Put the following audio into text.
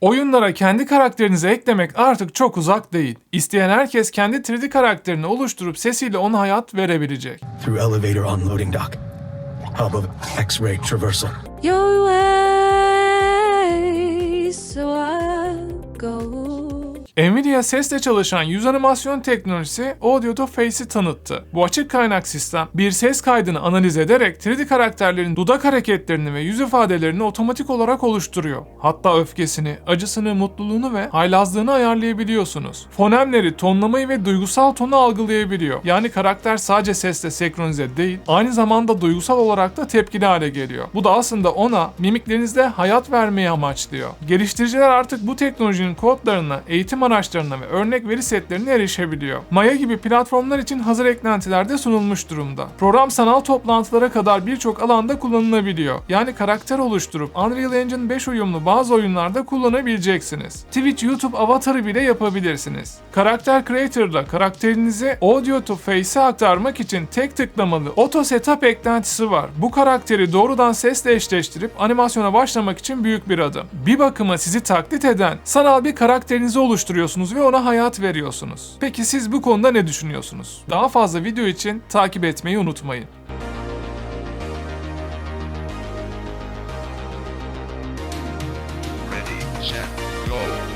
Oyunlara kendi karakterinizi eklemek artık çok uzak değil. İsteyen herkes kendi 3D karakterini oluşturup sesiyle ona hayat verebilecek. Through elevator unloading dock. Hub of X-ray traversal. your way, so I'll go. Nvidia sesle çalışan yüz animasyon teknolojisi Audio to Face'i tanıttı. Bu açık kaynak sistem bir ses kaydını analiz ederek 3D karakterlerin dudak hareketlerini ve yüz ifadelerini otomatik olarak oluşturuyor. Hatta öfkesini, acısını, mutluluğunu ve haylazlığını ayarlayabiliyorsunuz. Fonemleri, tonlamayı ve duygusal tonu algılayabiliyor. Yani karakter sadece sesle senkronize değil, aynı zamanda duygusal olarak da tepkili hale geliyor. Bu da aslında ona mimiklerinizle hayat vermeyi amaçlıyor. Geliştiriciler artık bu teknolojinin kodlarına, eğitim araçlarına ve örnek veri setlerine erişebiliyor. Maya gibi platformlar için hazır eklentiler de sunulmuş durumda. Program sanal toplantılara kadar birçok alanda kullanılabiliyor. Yani karakter oluşturup Unreal Engine 5 uyumlu bazı oyunlarda kullanabileceksiniz. Twitch, YouTube avatarı bile yapabilirsiniz. Karakter Creator'da karakterinizi Audio to Face'e aktarmak için tek tıklamalı Auto Setup eklentisi var. Bu karakteri doğrudan sesle eşleştirip animasyona başlamak için büyük bir adım. Bir bakıma sizi taklit eden sanal bir karakterinizi dönüştürüyorsunuz ve ona hayat veriyorsunuz. Peki siz bu konuda ne düşünüyorsunuz? Daha fazla video için takip etmeyi unutmayın. Ready, set, go.